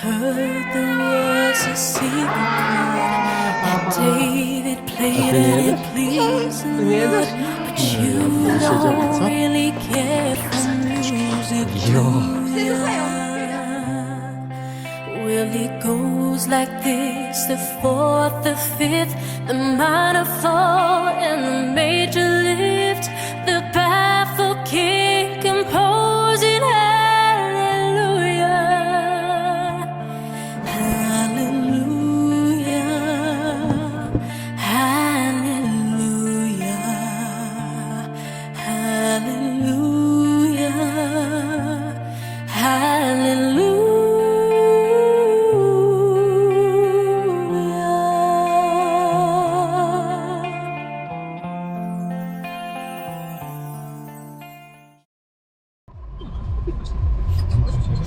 heard there was a secret. That David played and it pleased the Lord. But you don't really care for music, do ya? Well, it goes like this the fourth, the fifth, the minor fall,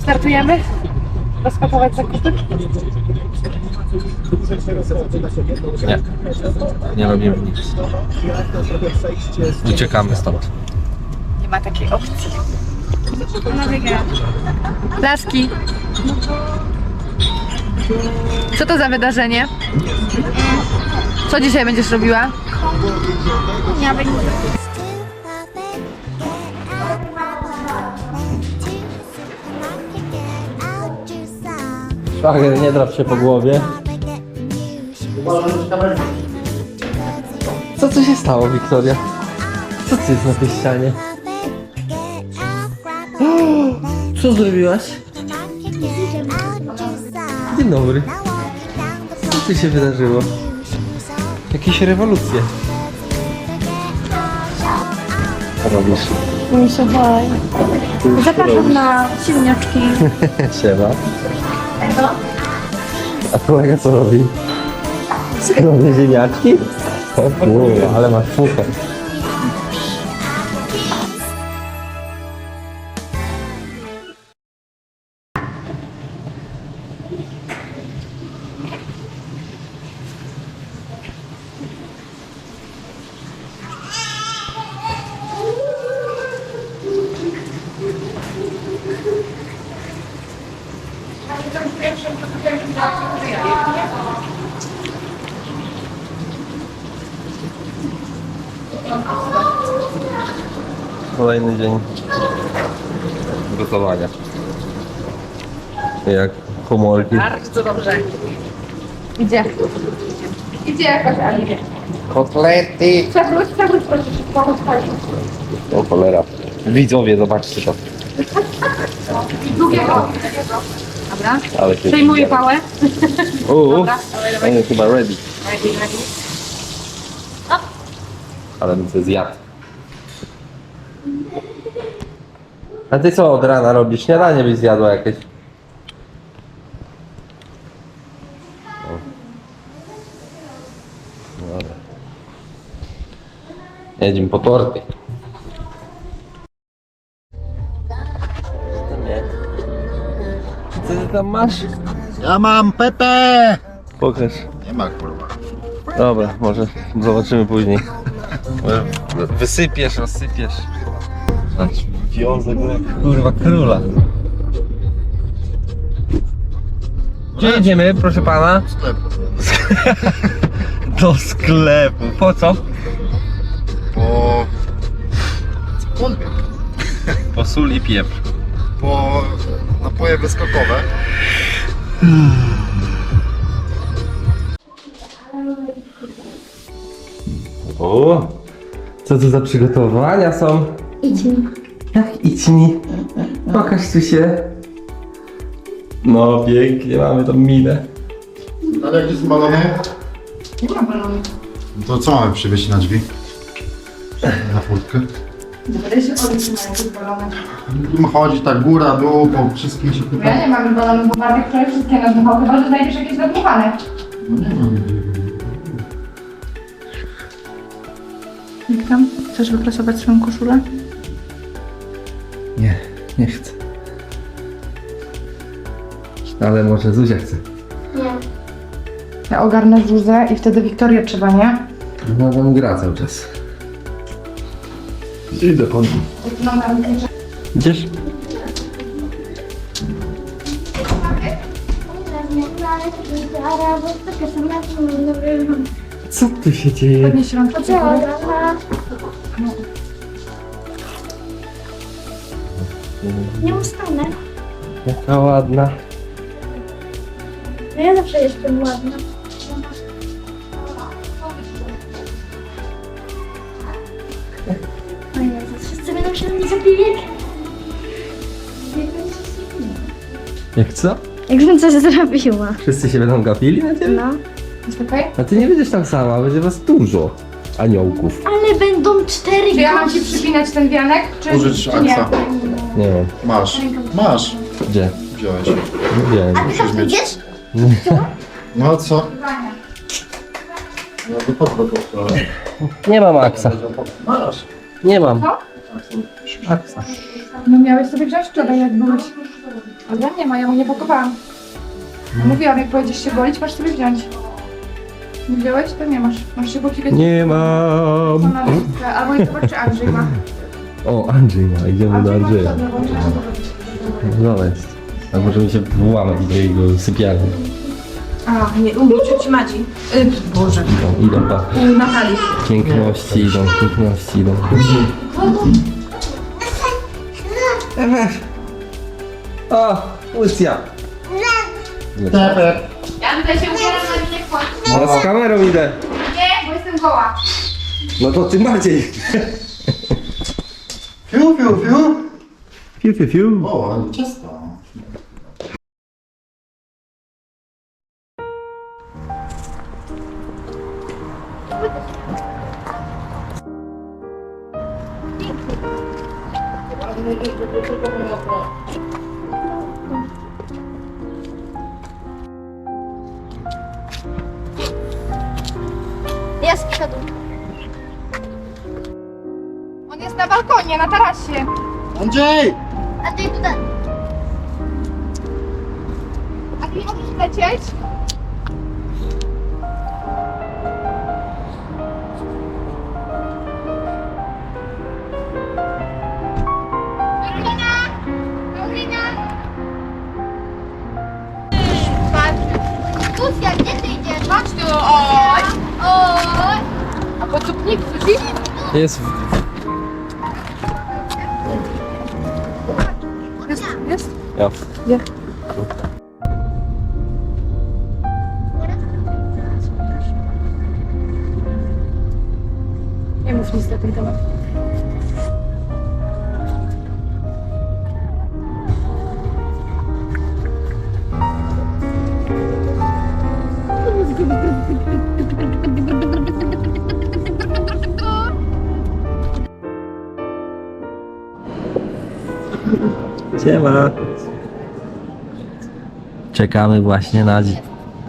Startujemy? Rozpakować zakupy? Nie. Nie robimy nic. Uciekamy stąd. Nie ma takiej opcji. Laski. Co to za wydarzenie? Co dzisiaj będziesz robiła? Szwagier, nie drap się po głowie. Co tu się stało, Wiktoria? Co ty jest na tej ścianie? Co zrobiłaś? Dzień dobry. Co tu się wydarzyło? Jakieś rewolucje. Co robisz? Misiu, hoj. Zapraszam na silniaczki. Siema. A kolega co robi? Robi ziemniaczki? O kurwa, ale masz fuchę. Kolejny dzień gotowania. Jak humorki. Bardzo dobrze. Idzie. Idzie jakaś Alicja. Kotlety! Przewróć, przewróć, proszę. Pomóż pani. O cholera. Widzowie, zobaczcie to. Drugiego. Dobra. Ale się Przejmuję pałę. Uuu, Dobra, dawaj, jest chyba ready. Ready, ready. Ale bym sobie zjadł. A ty co od rana robisz? Śniadanie byś zjadła jakieś. Dobra. Jedziemy po torty. Co ty tam masz? Ja mam Pepe! Pokaż. Nie ma kurwa. Dobra, może zobaczymy później. Może Wysypiesz, rozsypiesz. Wiązek jak kurwa króla. Gdzie jedziemy, proszę pana? Sklep. Do sklepu. Po co? Po... Cokolwiek. Po sól i pieprz. Po napoje wyskokowe. O, co to za przygotowania są? Mi. Jak idź mi. Pokaż tu się. No pięknie, mamy tą minę. Ale jak jest balony? Nie ma balonu. To co mamy przywieźć na drzwi? Na furtkę. Dobra, się na jakieś balony. Będziemy chodzić tak góra, dół, po wszystkim się Ja pyta. nie mam balonów, bo Bartek wczoraj wszystkie nadmuchał, chyba że znajdziesz jakieś nadmuchane. No nie mam. Jak tam? Chcesz wyprasować swoją koszulę? Nie, nie chcę. Ale może Zuzia chce. Nie. Ja ogarnę Zuzę i wtedy Wiktorię trzeba, nie? No tam gra cały czas. Idę po nim. No, tam Idziesz? Co tu się dzieje? Podnieś rączkę. Nie ustanę. Jaka ładna. No ja zawsze jestem ładna. O Jezu, wszyscy będą się na mnie zabijać. Jak co? Jakbym coś zrobiła. Wszyscy się będą gapili na ciebie? No. Jest okej? A ty nie będziesz tam sama, będzie was dużo aniołków. Ale będą cztery Czy ja mam ci gości. przypinać ten wianek, czy, Użyć czy nie? aksa. Nie wiem. Masz. Masz. Gdzie? Wziąłeś. Nie wiem. A ty tam idziesz? No a co? No to po co to? Nie mam aksa. Masz. Nie mam. Co? Aksa. No miałeś sobie wziąć wczoraj, jak byłeś. Ale ja nie ma, ja mu nie pakowałam. Mówiłam, jak pojedziesz się golić, masz sobie wziąć. Nie wziąłeś, to nie masz. Masz się pokiwać Nie mam. Albo jest zobacz, czy Andrzej ma. O, Andrzej ma. Idziemy do Andrzeja. wtedy, bo- No jest. A możemy się włamać do jego sypialni. A, nie, u cioci Madzi. Y, Boże. Idą, idą pa. U Natalii. Piękności idą, piękności idą. O, Lucja. Ja tutaj się ubieram na mnie kład. No z kamerą idę. Nie, bo jestem goła. No to ty bardziej. Fiu, fiu, fiu. Fiu, fiu, fiu. O, ale On jest na balkonie, na tarasie. Andrzej! A ty tutaj. A ty nie możesz lecieć? Karolina! Karolina! Patrz, Lucja, gdzie ty idziesz? chodź tu, oj! Oj. A słyszysz? Jest. Jest, jest. Ja. Nie mów nic na ten temat. Siema. Czekamy właśnie na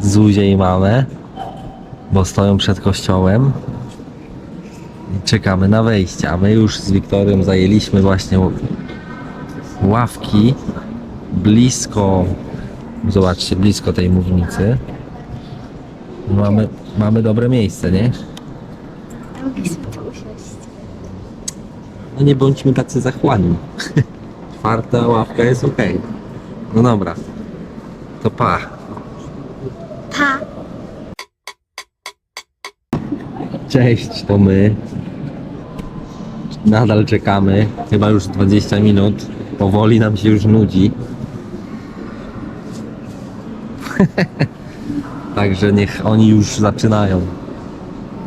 Zuzię i mamę, bo stoją przed kościołem. I czekamy na wejście, a my już z Wiktorem zajęliśmy właśnie ławki blisko, zobaczcie, blisko tej mównicy. Mamy, mamy dobre miejsce, nie? No nie bądźmy tacy zachłanni. Czwarta ławka jest ok. No dobra. To pa. Pa. Cześć, to my. Nadal czekamy. Chyba już 20 minut. Powoli nam się już nudzi. Także niech oni już zaczynają.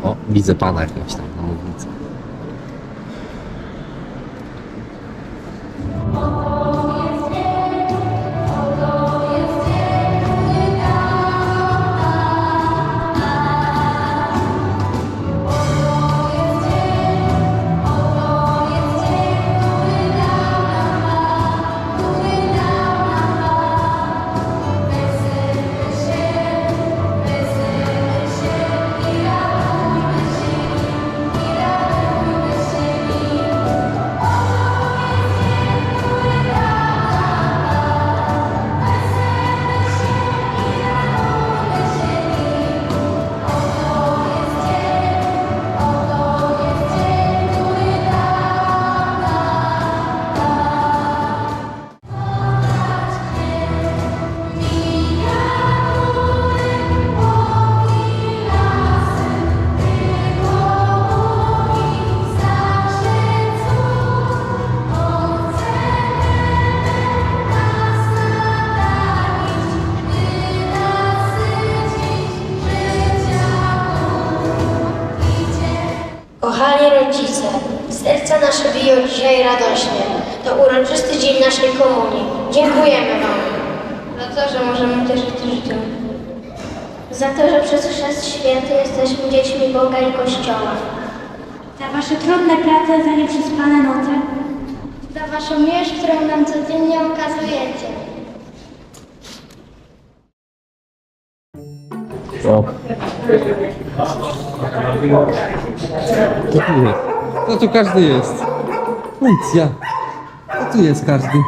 O, widzę pana jakiegoś tam na mównicy. Za to, że przez Chrzest Święty jesteśmy dziećmi Boga i Kościoła. Za Wasze trudne prace, za nieprzespane noce. Za Waszą miłość, którą nam codziennie okazujecie. O. To tu jest. To tu każdy jest. Policja. To tu jest każdy.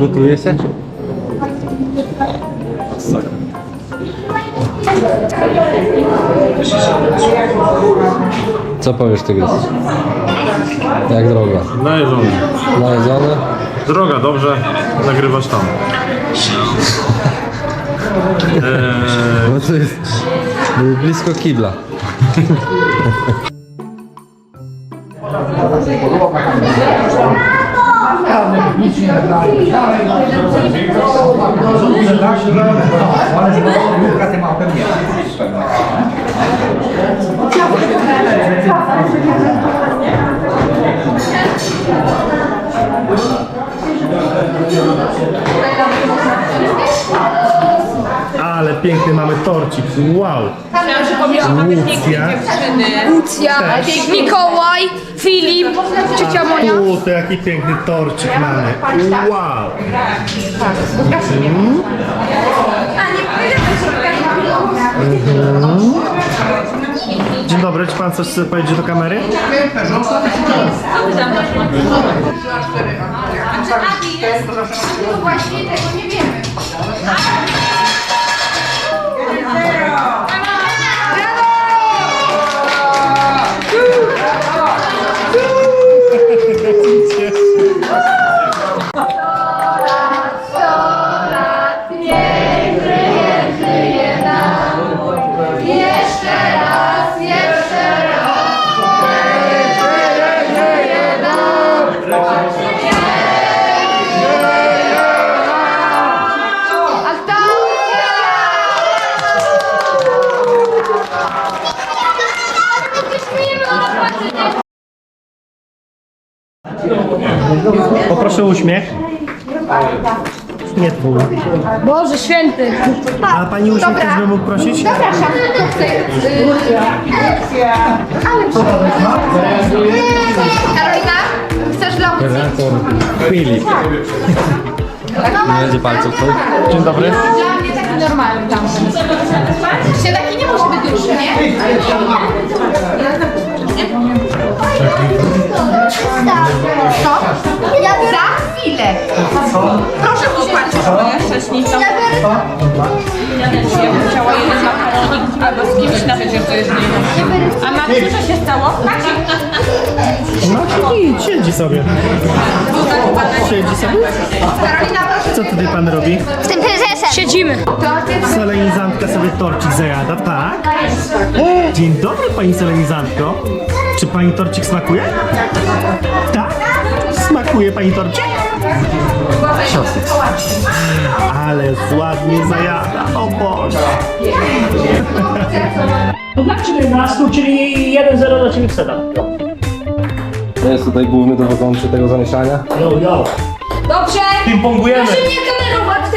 Gotuje się? Co powiesz Tygrys? Jak droga? Najedzony. Najedzony? Droga, dobrze. Nagrywasz tam. Eee, No to jest blisko kibla. ale piękny mamy torcik. Wow. Łucja. Lucja, Mikołaj, Filip, ciocia Monia. U, to jaki piękny torcik mamy. Wow. Mhm. Dzień dobry, czy pan coś chce powiedzieć do kamery? Właśnie tego nie wiemy. Poproszę uśmiech. Nie twój. Boże święty. A pani uśmiech Dobra. też bym mógł prosić? Zapraszam, kto chce? Karolina, chcesz dla opcji? Filip. Nie będzie palców, co? Dzień dobry. Dla mnie taki normalny tam. Ja biorę Chciała jeden makaronik albo z kimś nawet, że to jest nie A matce co się stało? No i siedzi sobie. Siedzi sobie. Karolina, proszę. Co tutaj pan robi? Z tym prezesem. Siedzimy. Solenizantka sobie torcik zajada, tak? Dzień dobry pani solenizantko. Czy pani torcik smakuje? Tak? Smakuje pani torcik? Ale ładnie zajada, o Boże. Znak 14, czyli 1-0 dla Ciebie wsada. To jest tutaj główny dowodzący tego zamieszania. Yo, yo. Dobrze! Ping-pongujemy. Proszę mnie kamerować